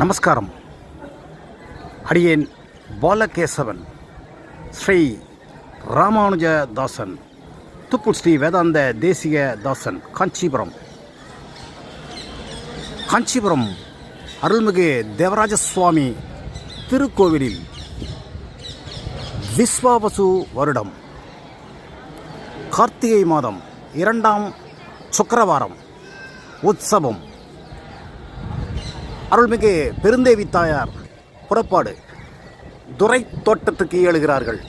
நமஸ்காரம். அடியேன் பாலகேசவன் ஸ்ரீ ராமானுஜ தாசன் துப்புல் ஸ்ரீ வேதாந்த தேசிக தாசன் காஞ்சிபுரம். காஞ்சிபுரம் அருள்மிகு தேவராஜ சுவாமி திருக்கோவிலில் விஸ்வாவசு வருடம். கார்த்திகை மாதம் இரண்டாம் சுக்கரவாரம் உற்சவம். அருள்மிகு பெருந்தேவி தாயார் புறப்பாடு. துரை தோட்டத்துக்கு எழுகிறார்கள்.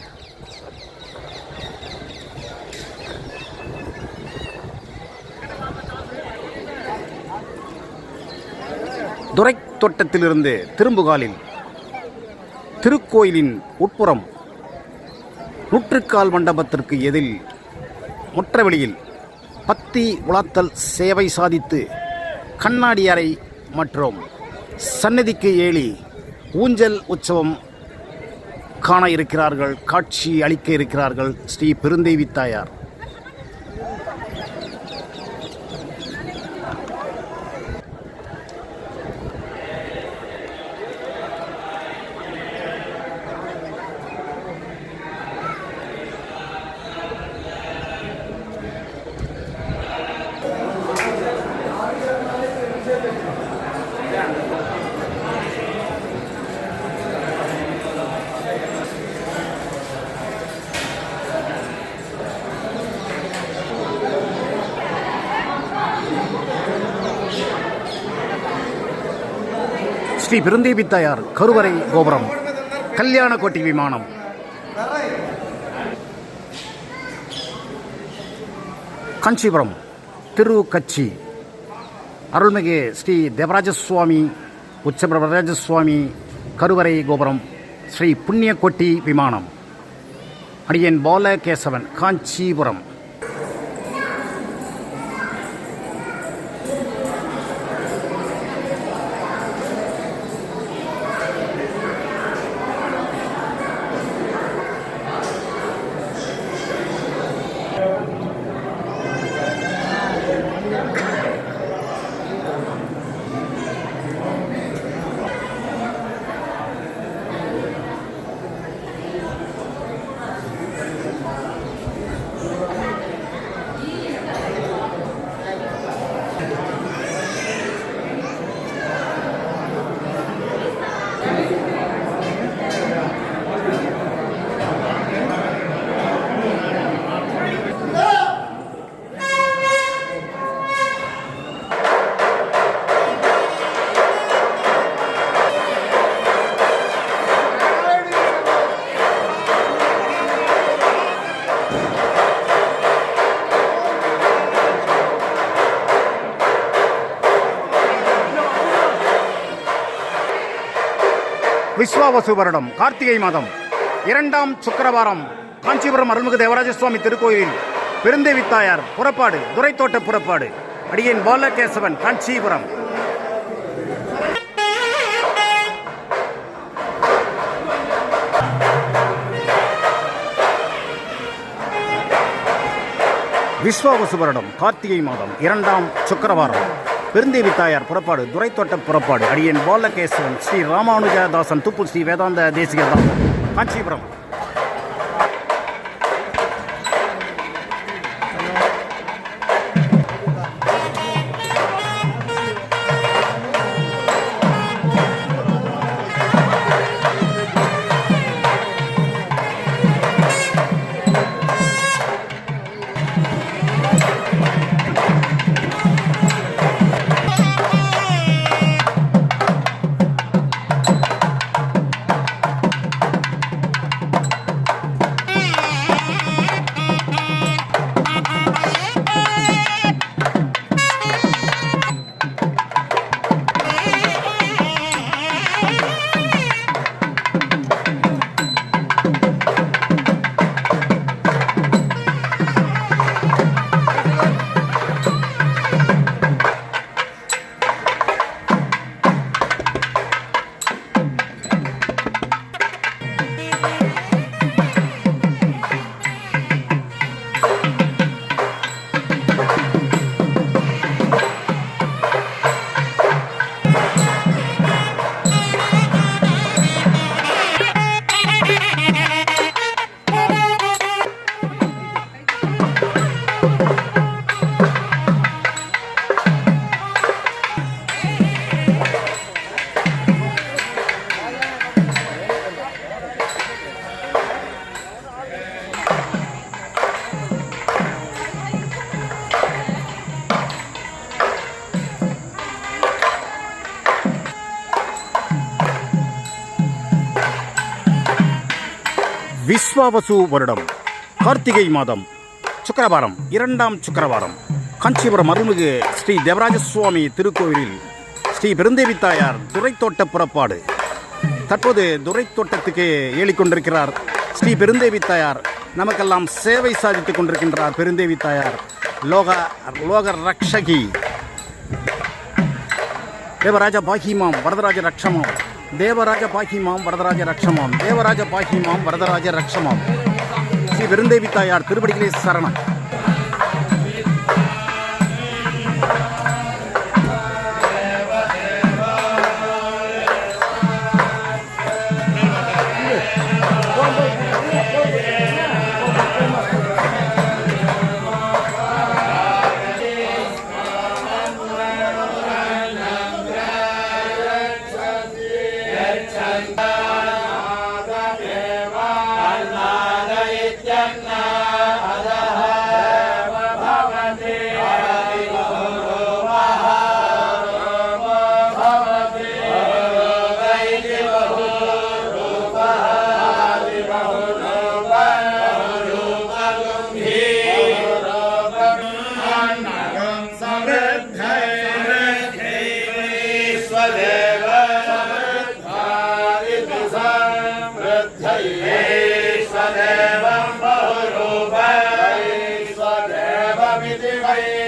துரை தோட்டத்திலிருந்து திரும்புகாலில் திருக்கோயிலின் உட்புறம் நூற்றுக்கால் மண்டபத்திற்கு எதில் முற்றவெளியில் பத்தி உலாத்தல் சேவை சாதித்து கண்ணாடி அறை மற்றும். சன்னதிக்கு ஏழி ஊஞ்சல் உற்சவம் காண இருக்கிறார்கள் காட்சி அளிக்க இருக்கிறார்கள் ஸ்ரீ பெருந்தேவி தாயார். ஸ்ரீ பெருந்தேவி தாயார் கருவறை கோபுரம் கல்யாணकोட்டி விமானம். காஞ்சிபுரம் திரு கச்சி அருள்மிகு ஸ்ரீ தேவராஜ சுவாமி உச்சபிரவராஜ சுவாமி கருவறை கோபுரம் ஸ்ரீ புண்ணியக்கோட்டி விமானம். அடியன் பாலகேசவன் காஞ்சிபுரம். விஸ்வாவசு வருடம் கார்த்திகை மாதம் இரண்டாம் சுக்கிரவாரம் காஞ்சிபுரம் அருள்மிகு தேவராஜ சுவாமி திருக்கோயிலில் பெருந்தேவி தாயார் புறப்பாடு துரைத்தோட்ட புறப்பாடு அடியேன் பாலகேசவன் காஞ்சிபுரம். விஸ்வாவசு வருடம் கார்த்திகை மாதம் இரண்டாம் சுக்கரவாரம். பெருந்தேவி தாயார் புறப்பாடு துரைத்தோட்ட புறப்பாடு அடியன் பாலகேசவன் ஸ்ரீ ராமானுஜதாசன் துப்பு ஸ்ரீ வேதாந்த தேசிகதாசன் காஞ்சிபுரம். விஸ்வாவசு வருடம். கார்த்திகை மாதம் சுக்கரவாரம் இரண்டாம் சுக்கரவாரம். காஞ்சிபுரம் அருள்மிகு ஸ்ரீ தேவராஜ சுவாமி திருக்கோவிலில் ஸ்ரீ பெருந்தேவி தாயார் துறைத்தோட்ட புறப்பாடு. தற்போது துரைத்தோட்டத்துக்கு ஏழிக்கொண்டிருக்கிறார் ஸ்ரீ பெருந்தேவி தாயார். நமக்கெல்லாம் சேவை சாதித்துக் கொண்டிருக்கின்றார் பெருந்தேவி தாயார். லோக லோக ரக்ஷகி. தேவராஜ பாகிமாம் வரதராஜ ரக்ஷமாம். தேவராஜ பாகிமாம் வரதராஜ ரக்ஷமாம். தேவராஜ பாகிமாம் வரதராஜ ரக்ஷமாம். ஸ்ரீ விருந்தேவி தாயார் திருப்படிகளே சரணம். てま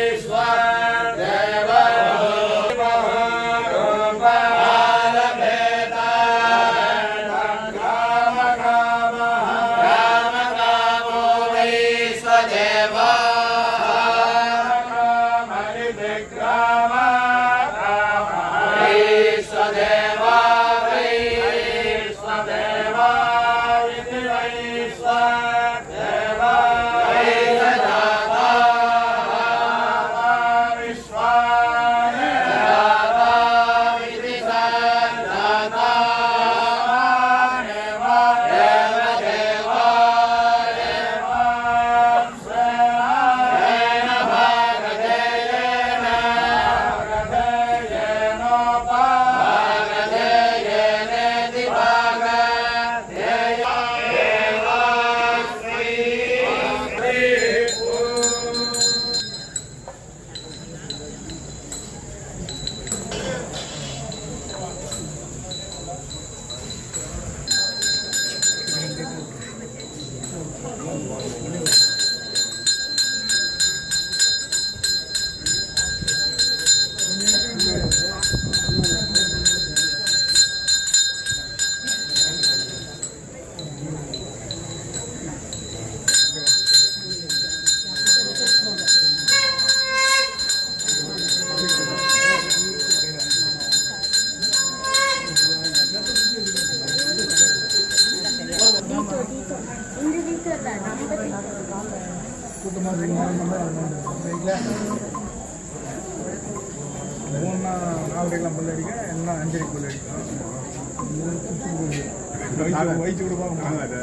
மூணா நாலரைக்கெல்லாம் பல்லு அடிக்க என்ன அஞ்சரைக்கு பல்லு அடிக்கும் வயிற்று கொடுப்பாங்க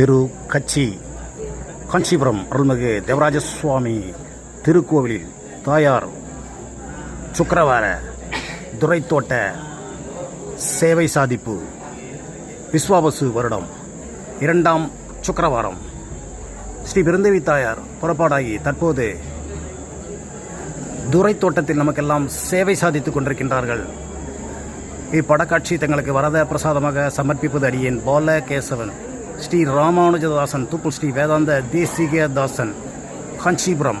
திரு கச்சி காஞ்சிபுரம் அருள்மிகு தேவராஜ சுவாமி திருக்கோவிலில் தாயார் சுக்கரவார துரைத்தோட்ட சேவை சாதிப்பு விஸ்வாபசு வருடம். இரண்டாம் சுக்கரவாரம். ஸ்ரீ பெருந்தேவி தாயார் புறப்பாடாகி தற்போது துரைத்தோட்டத்தில் நமக்கெல்லாம் சேவை சாதித்துக் கொண்டிருக்கின்றார்கள். இப்படக்காட்சி தங்களுக்கு வரத பிரசாதமாக சமர்ப்பிப்பது அடியேன் பால கேசவன் ஸ்ரீ ராமானுஜதாசன் தூப்புல் ஸ்ரீ வேதாந்த தேசிக தாசன் காஞ்சிபுரம்.